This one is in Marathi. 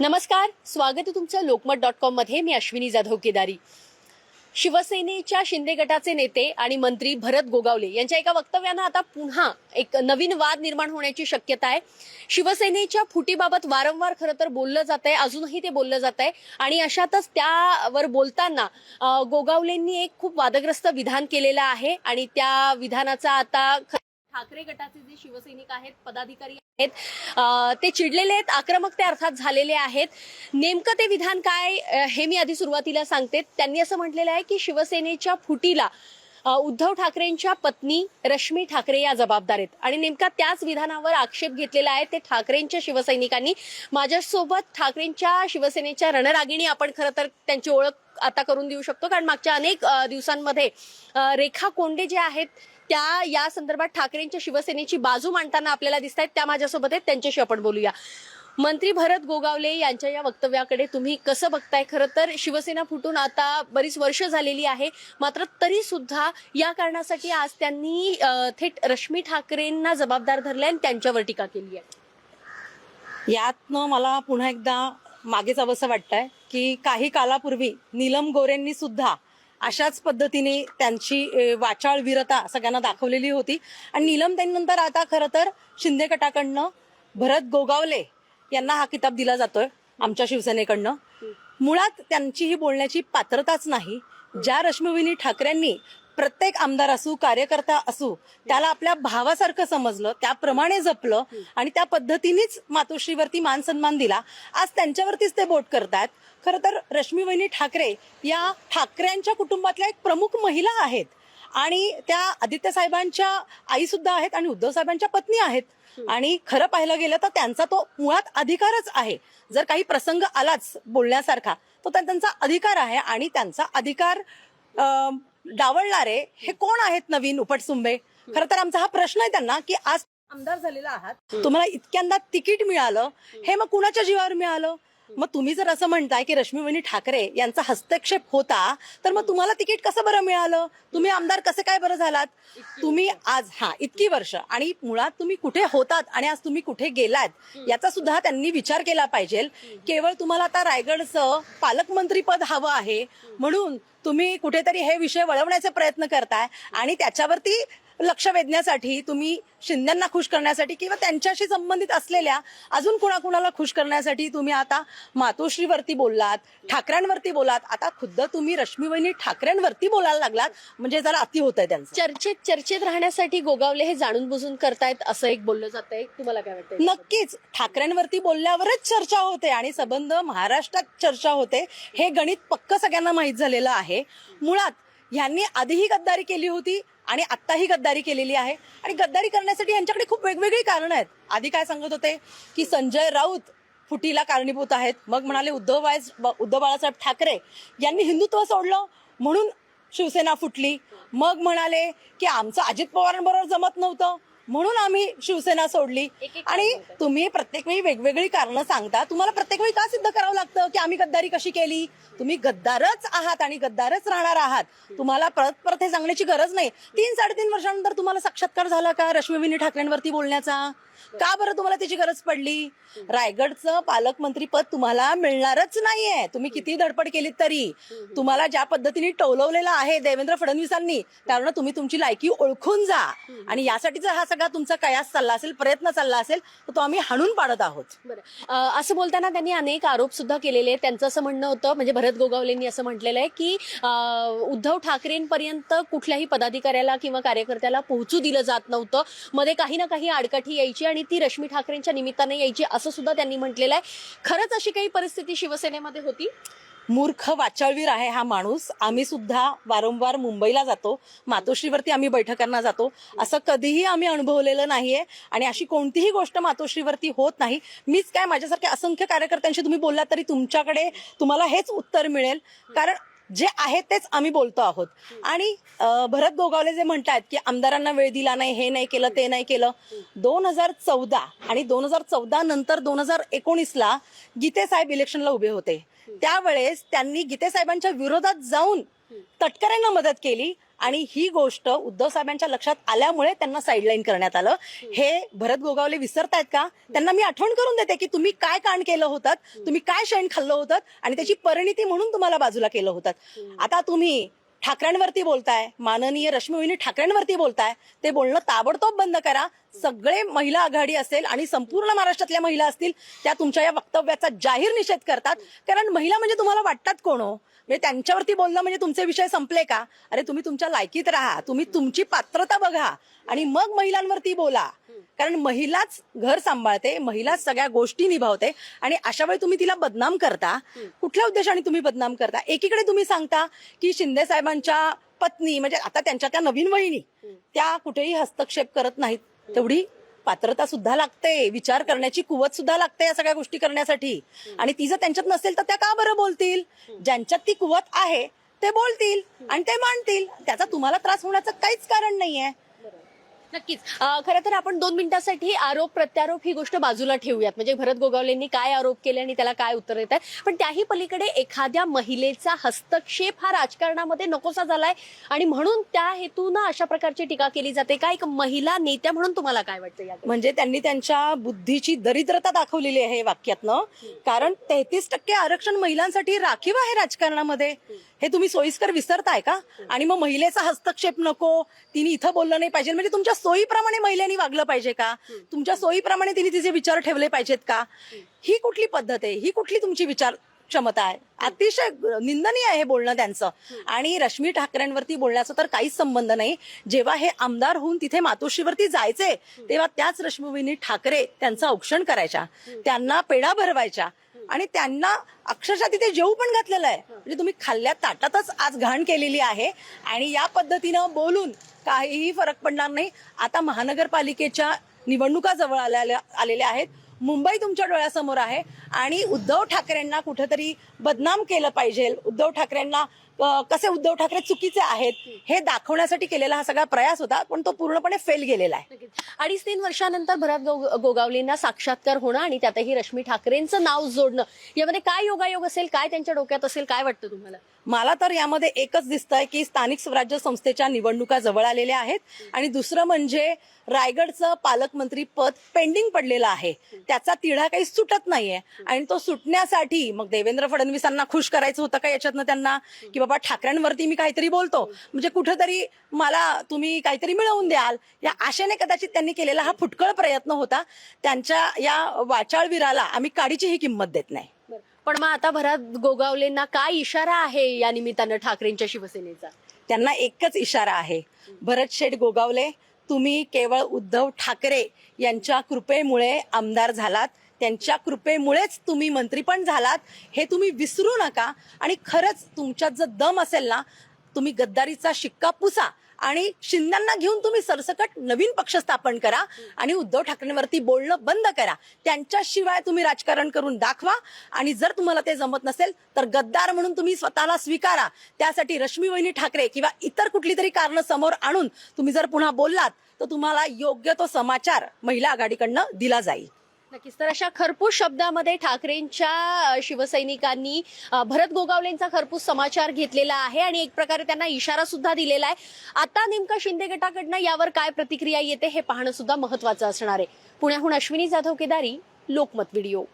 नमस्कार स्वागत आहे तुमचं लोकमत डॉट कॉममध्ये. मी अश्विनी जाधव केदारी. शिवसेनेच्या शिंदे गटाचे नेते आणि मंत्री भरत गोगावले यांच्या एका वक्तव्यानं आता पुन्हा एक नवीन वाद निर्माण होण्याची शक्यता आहे. शिवसेनेच्या फुटीबाबत वारंवार खरं तर बोललं जात आहे अजूनही ते बोललं जात आहे आणि अशातच त्यावर बोलताना गोगावलेंनी एक खूप वादग्रस्त विधान केलेलं आहे आणि त्या विधानाचा आता ठाकरे गटाचे जे शिवसैनिक आहेत पदाधिकारी आहेत ते चिडलेले आहेत आक्रमक ते अर्थात झालेले आहेत. नेमकं ते विधान काय हे मी आधी सुरुवातीला सांगते. त्यांनी असं म्हटलेलं आहे की शिवसेनेच्या फुटीला उद्धव ठाकरेंच्या पत्नी रश्मी ठाकरे या जबाबदार आहेत. आणि नेमका त्याच विधानावर आक्षेप घेतलेला आहे ते ठाकरेंच्या शिवसैनिकांनी. माझ्यासोबत ठाकरेंच्या शिवसेनेच्या रणरागिणी आपण खरं तर त्यांची ओळख आता करून देऊ शकतो. कारण मागच्या अनेक दिवसांमध्ये रेखा कोंडे जे आहेत त्या या संदर्भात ठाकरेंच्या शिवसेनेची बाजू मांडताना आपल्याला दिसत आहेत. त्या माझ्यासोबत आहेत. त्यांच्याशी आपण बोलूया. मंत्री भरत गोगावले यांच्या या वक्तव्याकडे तुम्ही कसं बघताय? खरं तर शिवसेना फुटून आता बरीच वर्ष झालेली आहे. मात्र तरी सुद्धा या कारणासाठी आज त्यांनी थेट रश्मी ठाकरेंना जबाबदार धरले आणि त्यांच्यावर टीका केली आहे. यातनं मला पुन्हा एकदा मागे जावंसं वाटतंय. की काही कालापूर्वी नीलम गोरेंनी सुद्धा अशाच पद्धतीने त्यांची वाचाळवीरता वाचाळ वीरता सगळ्यांना दाखवलेली होती. आणि नीलम त्यांनंतर आता खरं तर शिंदे गटाकडनं भरत गोगावले यांना हा किताब दिला जातोय आमच्या शिवसेनेकडनं. मुळात त्यांची ही बोलण्याची पात्रताच नाही. ज्या रश्मीविनी ठाकरेंनी प्रत्येक आमदार असू कार्यकर्ता असू त्याला आपल्या भावासारखं समजलं त्याप्रमाणे जपलं आणि त्या पद्धतीनेच मातोश्रीवरती मान सन्मान दिला. आज त्यांच्यावरतीच ते बोट करतात खरं तर रश्मिवहिनी ठाकरे या ठाकरेंच्या कुटुंबातल्या एक प्रमुख महिला आहेत आणि त्या आदित्य साहेबांच्या आई सुद्धा आहेत आणि उद्धव साहेबांच्या पत्नी आहेत. आणि खरं पाहिलं गेलं तर त्यांचा तो मुळात अधिकारच आहे. जर काही प्रसंग आलाच बोलण्यासारखा तो त्यांचा अधिकार आहे आणि त्यांचा अधिकार डावळणारे डावलणारे हे कोण आहेत नवीन उपटसुंबे खरं तर आमचा हा प्रश्न आहे त्यांना की आज आमदार झालेला आहात. तुम्हाला इतक्यांदा तिकीट मिळालं. हे मग कुणाच्या जीवावर मिळालं? मग तुम्ही जर असं म्हणताय की रश्मीवहिनी ठाकरे यांचा हस्तक्षेप होता तर मग तुम्हाला तिकीट कसं बरं मिळालं? तुम्ही आमदार कसे काय बरं झालात? तुम्ही आज हा इतकी वर्ष. आणि मुळात तुम्ही कुठे होतात आणि आज तुम्ही कुठे गेलात याचा सुद्धा त्यांनी विचार केला पाहिजे. केवळ तुम्हाला आता रायगडचं पालकमंत्रीपद हवं आहे. म्हणून तुम्ही कुठेतरी हे विषय वळवण्याचे प्रयत्न करताय आणि त्याच्यावरती लक्ष वेधण्यासाठी तुम्ही शिंदेना खुश करण्यासाठी किंवा त्यांच्याशी संबंधित असलेल्या अजून कुणाकुणाला खुश करण्यासाठी तुम्ही आता मातोश्रीवरती बोललात ठाकऱ्यांवरती बोलात आता खुद्द तुम्ही रश्मीवहिनी ठाकऱ्यांवरती बोलायला लागलात. म्हणजे जरा अति होत आहे त्यांचं. चर्चेत चर्चेत राहण्यासाठी गोगावले हे जाणून बुजून करतायत असं एक बोललं जात आहे तुम्हाला काय वाटतं नक्कीच. ठाकरेंवरती बोलल्यावरच चर्चा होते आणि संबंध महाराष्ट्रात चर्चा होते. हे गणित पक्क सगळ्यांना माहीत झालेलं आहे. मुळात यांनी आधीही गद्दारी केली होती. आणि आत्ताही गद्दारी केलेली आहे. आणि गद्दारी करण्यासाठी यांच्याकडे खूप वेगवेगळी कारणं आहेत. आधी काय सांगत होते की संजय राऊत फुटीला कारणीभूत आहेत. मग म्हणाले उद्धव बाळ उद्धव बाळासाहेब ठाकरे यांनी हिंदुत्व सोडलं म्हणून शिवसेना फुटली. मग म्हणाले की आमचं अजित पवारांबरोबर जमत नव्हतं. म्हणून आम्ही शिवसेना सोडली. आणि. तुम्ही प्रत्येक वेळी वेगवेगळी कारणं सांगता. तुम्हाला प्रत्येक वेळी का सिद्ध करावं लागतं की आम्ही गद्दारी कशी केली? तुम्ही गद्दारच आहात आणि गद्दारच राहणार आहात. तुम्हाला परत परत हे सांगण्याची गरज नाही. तीन साडेतीन वर्षानंतर तुम्हाला साक्षात्कार झाला का रश्मीविनी ठाकरेंवरती बोलण्याचा? का बरं तुम्हाला त्याची गरज पडली? रायगडचं पालकमंत्री पद तुम्हाला मिळणारच नाहीये. तुम्ही किती धडपड केलीत तरी. तुम्हाला ज्या पद्धतीने टोलवलेलं आहे देवेंद्र फडणवीसांनी त्यामुळे तुम्ही तुमची लायकी ओळखून जा. आणि यासाठी जर हा सगळा तुमचा कयास चालला असेल प्रयत्न चालला असेल तर तो आम्ही हाणून पाडत आहोत. बरं. असं बोलताना त्यांनी अनेक आरोप सुद्धा केलेले आहेत. त्यांचं असं म्हणणं होतं म्हणजे भरत गोगावलेंनी असं म्हटलेलं आहे की उद्धव ठाकरेंपर्यंत कुठल्याही पदाधिकाऱ्याला किंवा कार्यकर्त्याला पोहोचू दिलं जात नव्हतं. मध्ये काही ना काही आडकाठी यायची आणि ती रश्मी ठाकरेंच्या निमित्ताने यायची असं सुद्धा त्यांनी म्हटलेलं आहे. खरंच अशी काही परिस्थिती शिवसेनेमध्ये होती? मूर्ख वाचाळवीर आहे हा माणूस. आम्ही सुद्धा वारंवार मुंबईला जातो. मातोश्रीवरती आम्ही बैठकांना जातो. असं कधीही आम्ही अनुभवलेलं नाहीये. आणि अशी कोणतीही गोष्ट मातोश्रीवरती होत नाही. मीच काय माझ्यासारख्या असंख्य कार्यकर्त्यांशी तुम्ही बोललात तरी तुमच्याकडे तुम्हाला हेच उत्तर मिळेल. कारण जे आहे तेच आम्ही बोलतो आहोत. आणि भरत गोगावले जे म्हणतात की आमदारांना वेळ दिला नाही हे नाही केलं ते नाही केलं. दोन हजार चौदा आणि दोन हजार चौदा नंतर दोन हजार एकोणीसला गीते साहेब इलेक्शनला उभे होते. त्यावेळेस त्यांनी गीते साहेबांच्या विरोधात जाऊन तटकऱ्यांना मदत केली आणि ही गोष्ट उद्धव साहेबांच्या लक्षात आल्यामुळे त्यांना साईडलाईन करण्यात आलं. हे भरत गोगावले विसरतायत का? त्यांना मी आठवण करून देते की तुम्ही काय कांड केलं होतं तुम्ही काय शेण खाल्लं होतं आणि त्याची परिणिती म्हणून तुम्हाला बाजूला केलं होतं आता तुम्ही ठाकरांवरती बोलताय. माननीय रश्मी ठाकरांवरती ठाकरेंवरती बोलताय. ते बोलणं ताबडतोब बंद करा. सगळे महिला आघाडी असेल आणि संपूर्ण महाराष्ट्रातल्या महिला असतील त्या तुमच्या या वक्तव्याचा जाहीर निषेध करतात. कारण महिला म्हणजे तुम्हाला वाटतात कोण हो? म्हणजे त्यांच्यावरती बोलणं म्हणजे तुमचे विषय संपले का? अरे तुम्ही तुमच्या लायकीत राहा. तुम्ही तुमची पात्रता बघा. आणि मग महिलांवरती बोला. कारण महिलाच घर सांभाळते महिलाच सगळ्या गोष्टी निभावते आणि अशा वेळी तुम्ही तिला बदनाम करता. कुठल्या उद्देशाने तुम्ही बदनाम करता? एकीकडे तुम्ही सांगता की शिंदे साहेबांच्या पत्नी म्हणजे आता त्यांच्या त्या नवीन वहिनी त्या कुठेही हस्तक्षेप करत नाहीत. तेवढी पात्रता सुद्धा लागते विचार करण्याची कुवत सुद्धा लागते या सगळ्या गोष्टी करण्यासाठी. आणि ती जर त्यांच्यात नसेल तर त्या का बरं बोलतील? ज्यांच्यात ती कुवत आहे ते बोलतील आणि ते मांडतील त्याचा तुम्हाला त्रास होण्याचं काहीच कारण नाहीये. नक्कीच. खरं तर आपण दोन मिनिटासाठी आरोप प्रत्यारोप ही गोष्ट बाजूला ठेवूयात. म्हणजे भरत गोगावलेंनी काय आरोप केले आणि त्याला काय उत्तर देत आहे पण त्याही पलीकडे एखाद्या महिलेचा हस्तक्षेप हा राजकारणामध्ये नकोसा झालाय आणि म्हणून त्या हेतून अशा प्रकारची टीका केली जाते. का एक महिला नेत्या म्हणून तुम्हाला काय वाटतं म्हणजे त्यांनी त्यांच्या बुद्धीची दरिद्रता दाखवलेली आहे वाक्यातनं. कारण तेहतीस टक्के आरक्षण महिलांसाठी राखीव आहे राजकारणामध्ये. हे तुम्ही सोयीस्कर विसरताय का? आणि मग महिलेचा हस्तक्षेप नको तिने इथं बोललं नाही पाहिजे. म्हणजे तुमच्या सोयीप्रमाणे महिलांनी वागलं पाहिजे का? तुमच्या सोयीप्रमाणे तिने तिचे विचार ठेवले पाहिजेत का? ही कुठली पद्धत आहे? ही कुठली तुमची विचार क्षमता आहे? अतिशय निंदनीय आहे हे बोलणं त्यांचं. आणि रश्मी ठाकरेंवरती बोलण्याचा तर काहीच संबंध नाही. जेव्हा हे आमदार होऊन तिथे मातोश्रीवरती जायचे तेव्हा त्याच रश्मीवहिनी ठाकरे त्यांचं औक्षण करायच्या. त्यांना पेढा भरवायच्या. आणि त्यांना अक्षरशः तिथे जेवू पण घातलेलं आहे. म्हणजे तुम्ही खाल्ल्या ताटातच आज घाण केलेली आहे. आणि या पद्धतीनं बोलून काहीही फरक पडणार नाही. आता महानगरपालिकेच्या निवडणुका जवळ आलेल्या आलेल्या आहेत. मुंबई तुमच्या डोळ्यासमोर आहे. आणि उद्धव ठाकरेंना कुठेतरी बदनाम केलं पाहिजे. उद्धव ठाकरेंना कसे उद्धव ठाकरे चुकीचे आहेत हे दाखवण्यासाठी केलेला हा सगळा प्रयास होता पण तो पूर्णपणे फेल गेलेला आहे. अडीच तीन वर्षानंतर भरत गोगावलेंना साक्षात्कार होणं आणि त्यातही रश्मी ठाकरेंचं नाव जोडणं. यामध्ये काय योगायोग असेल काय त्यांच्या डोक्यात असेल काय वाटतं तुम्हाला? मला तर यामध्ये एकच दिसतंय की स्थानिक स्वराज्य संस्थेच्या निवडणुका जवळ आलेल्या आहेत आणि दुसरं म्हणजे रायगडचं पालकमंत्री पद पेंडिंग पडलेलं आहे. त्याचा तिढा काही सुटत नाहीये. आणि तो सुटण्यासाठी मग देवेंद्र फडणवीसांना खुश करायचं होतं का याच्यातनं त्यांना? की बाबा ठाकरेंवरती मी काहीतरी बोलतो. म्हणजे कुठेतरी मला तुम्ही काहीतरी मिळवून द्याल. या आशेने कदाचित त्यांनी केलेला हा फुटकळ प्रयत्न होता. त्यांच्या या वाचाळवीराला आम्ही काडीचीही किंमत देत नाही. पण मग आता भरत गोगावलेंना काय इशारा आहे या निमित्तानं ठाकरेंच्या शिवसेनेचा? त्यांना एकच इशारा आहे. भरत शेठ गोगावले तुम्ही केवळ उद्धव ठाकरे यांच्या कृपेमुळे आमदार झालात. त्यांच्या कृपेमुळेच तुम्ही मंत्री पण झालात. हे तुम्ही विसरू नका. आणि खरंच तुमच्यात जर दम असेल ना तुम्ही गद्दारीचा शिक्का पुसा आणि शिंद्यांना घेऊन तुम्ही सरसकट नवीन पक्ष स्थापन करा आणि उद्धव ठाकरेंवरती बोलणं बंद करा. त्यांच्याशिवाय तुम्ही राजकारण करून दाखवा आणि जर तुम्हाला ते जमत नसेल तर गद्दार म्हणून तुम्ही स्वतःला स्वीकारा. त्यासाठी रश्मी वहिनी ठाकरे किंवा इतर कुठली तरी कारणं समोर आणून तुम्ही जर पुन्हा बोललात तर तुम्हाला योग्य तो समाचार महिला आघाडीकडनं दिला जाईल. नक्कीच. तर अशा खरपूस शब्दामध्ये ठाकरेंच्या शिवसैनिकांनी भरत गोगावलेंचा खरपूस समाचार घेतलेला आहे आणि एक प्रकारे त्यांना इशारा सुद्धा दिलेला आहे. आता नेमका शिंदे गटाकडनं यावर काय प्रतिक्रिया येते हे पाहणं सुद्धा महत्वाचं असणार आहे. पुण्याहून अश्विनी जाधव केदारी लोकमत व्हिडिओ.